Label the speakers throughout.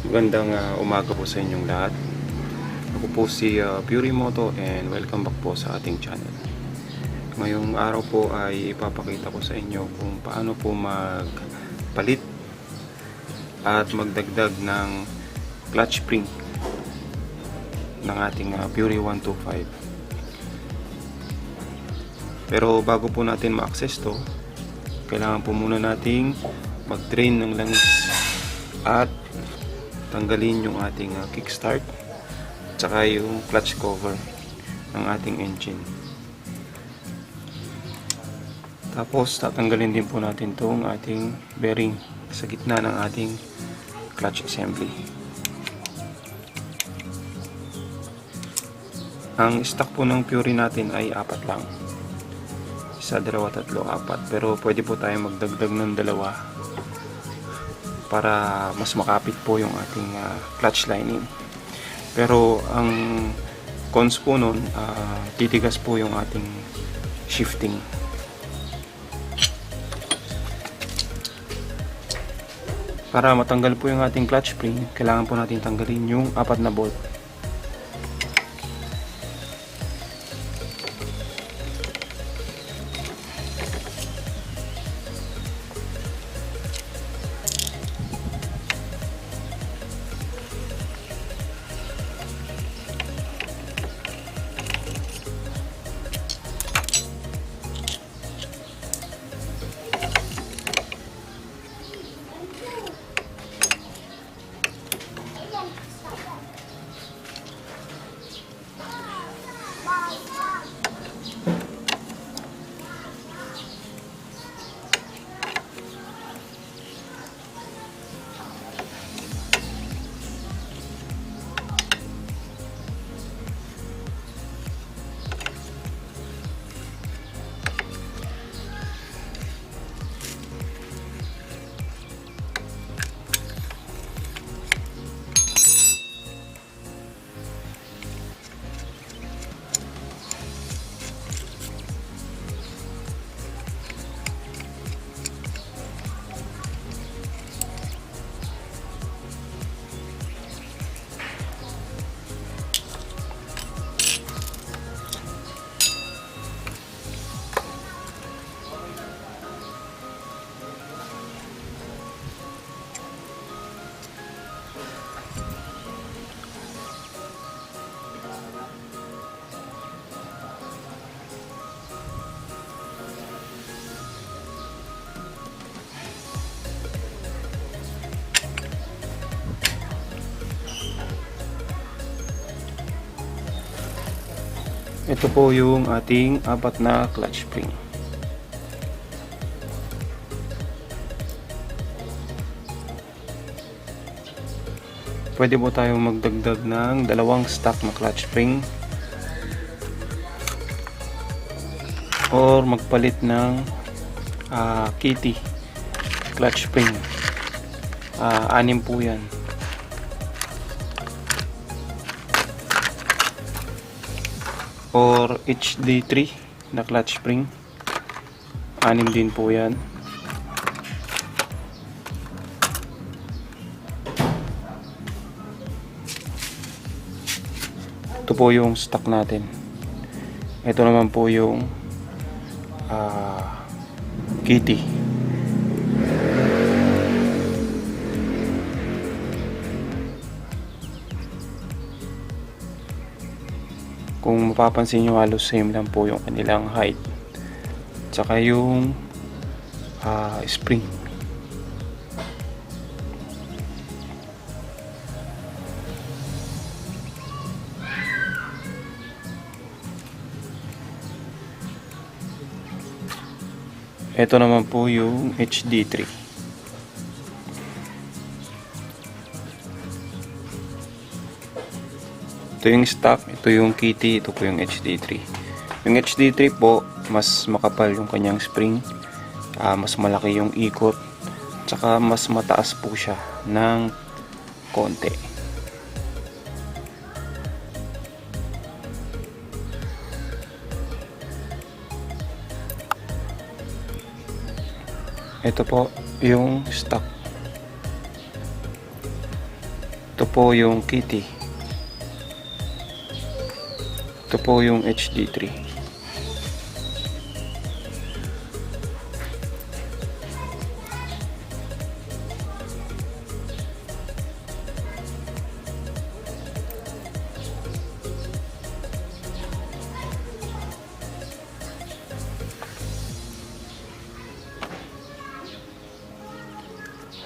Speaker 1: Magandang ah, umaga po sa inyong lahat. Ako po si ah, Fury Moto and welcome back po sa ating channel. Ngayong araw po ay ipapakita ko sa inyo kung paano po magpalit at magdagdag ng clutch spring ng ating ah, Fury 125. Pero bago po natin ma-access to, kailangan po muna nating mag-drain ng langis at tanggalin yung ating uh, kickstart tsaka yung clutch cover ng ating engine. Tapos tatanggalin din po natin tong ating bearing sa gitna ng ating clutch assembly. Ang stock po ng Fury natin ay apat lang. Isa, dalawa, tatlo, apat. Pero pwede po tayo magdagdag ng dalawa para mas makapit po yung ating ah, clutch lining. Pero ang cons po nun, ah, titigas po yung ating shifting. Para matanggal po yung ating clutch spring, kailangan po natin tanggalin yung apat na bolt. Ito po yung ating apat na clutch spring. Pwede po tayong magdagdag ng dalawang stock na clutch spring or magpalit ng ah, kitty clutch spring. Ah, anim po yan. Or HD3 na clutch spring. Anim din po yan. Ito po yung stock natin. Ito naman po yung ah, kitty kung mapapansin nyo halos same lang po yung kanilang height. Tsaka yung ah, spring. Ito naman po yung HD3 yung stock, ito yung kitty, ito po yung HD3. Yung HD3 po, mas makapal yung kanyang spring, ah, mas malaki yung ikot, tsaka mas mataas po siya ng konti. Ito po yung stock po yung kitty. Ito po yung HD3.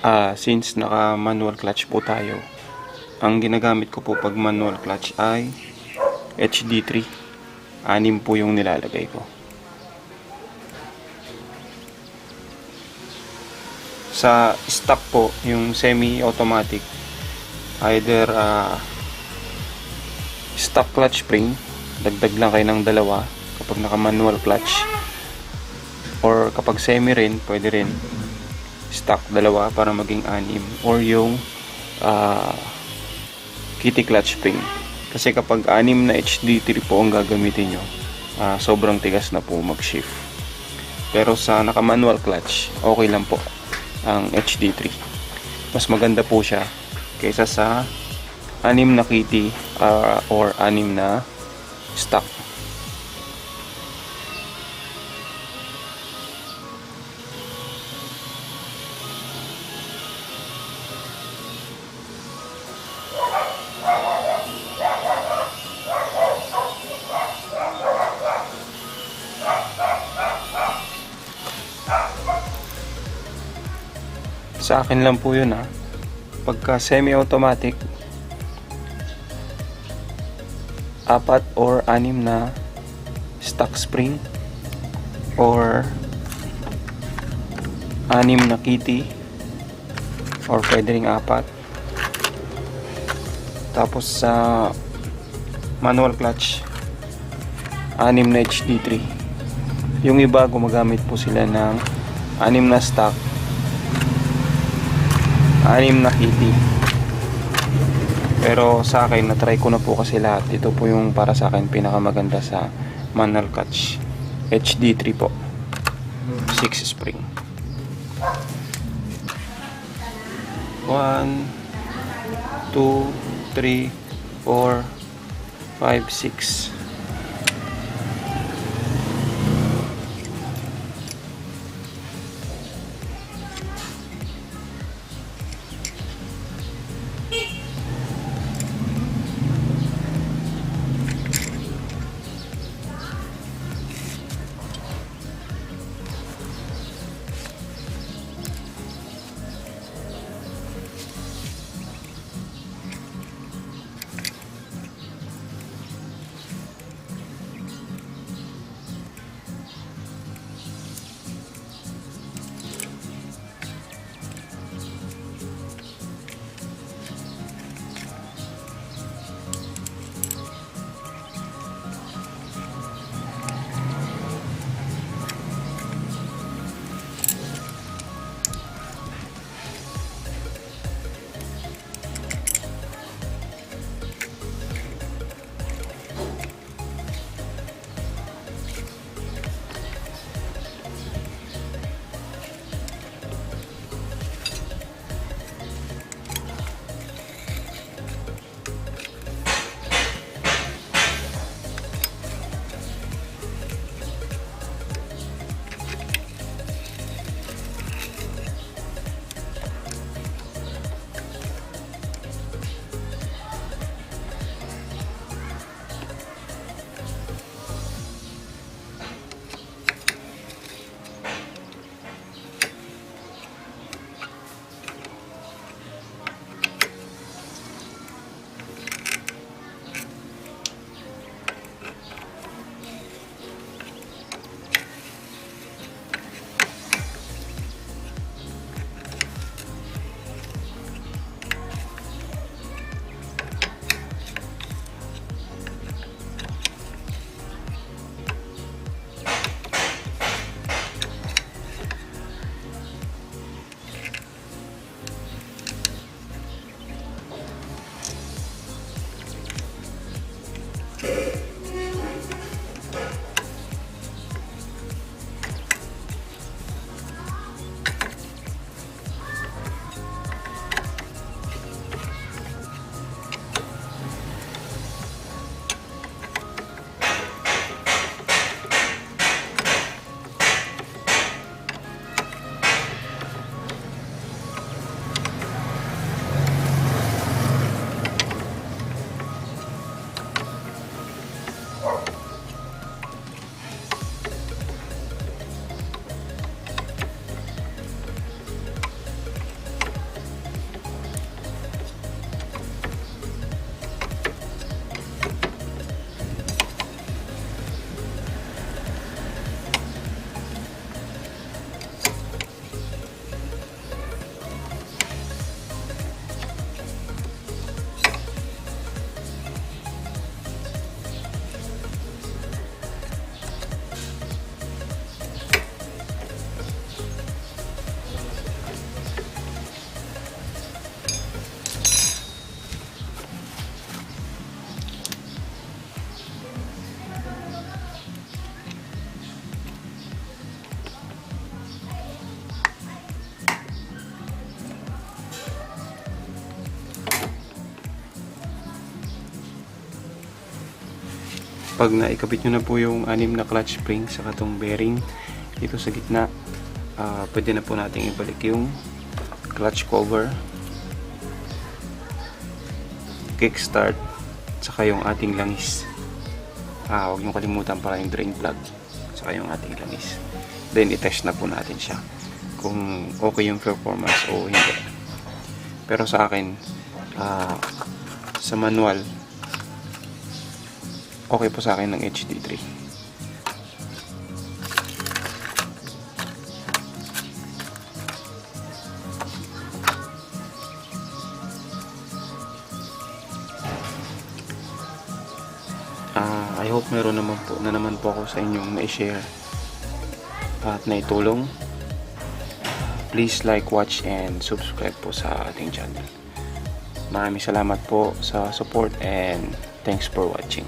Speaker 1: Ah, since naka manual clutch po tayo, ang ginagamit ko po pag manual clutch ay HD3. Anim po yung nilalagay ko. Sa stock po, yung semi-automatic, either ah, stock clutch spring, dagdag lang kayo ng dalawa kapag naka manual clutch. Or kapag semi rin, pwede rin stock dalawa para maging anim or yung ah, kitty clutch spring kasi kapag anim na HD3 po ang gagamitin nyo ah, sobrang tigas na po mag shift pero sa naka manual clutch okay lang po ang HD3 mas maganda po siya kaysa sa anim na kitty ah, or anim na stock Sa akin lang po yun ha. Pagka semi-automatic, apat or anim na stock spring or anim na kitty or pwede ring apat. Tapos sa manual clutch, anim na HD3. Yung iba gumagamit po sila ng anim na stock anim na kitty pero sa akin na-try ko na po kasi lahat. Ito po yung para sa akin pinakamaganda sa manual clutch HD3 po. 6 spring. 1 2 3 4 5 6 pag naikabit nyo na po yung anim na clutch spring sa katong bearing dito sa gitna ah, pwede na po natin ibalik yung clutch cover kickstart saka yung ating langis. Ah, huwag nyo kalimutan para yung drain plug saka yung ating langis. Then i-test na po natin siya kung okay yung performance o hindi. Pero sa akin ah, sa manual okay po sa akin ng HD3 Ah, I hope meron naman po na naman po ako sa inyong na-share at naitulong. Please like, watch, and subscribe po sa ating channel. Maraming salamat po sa support and thanks for watching.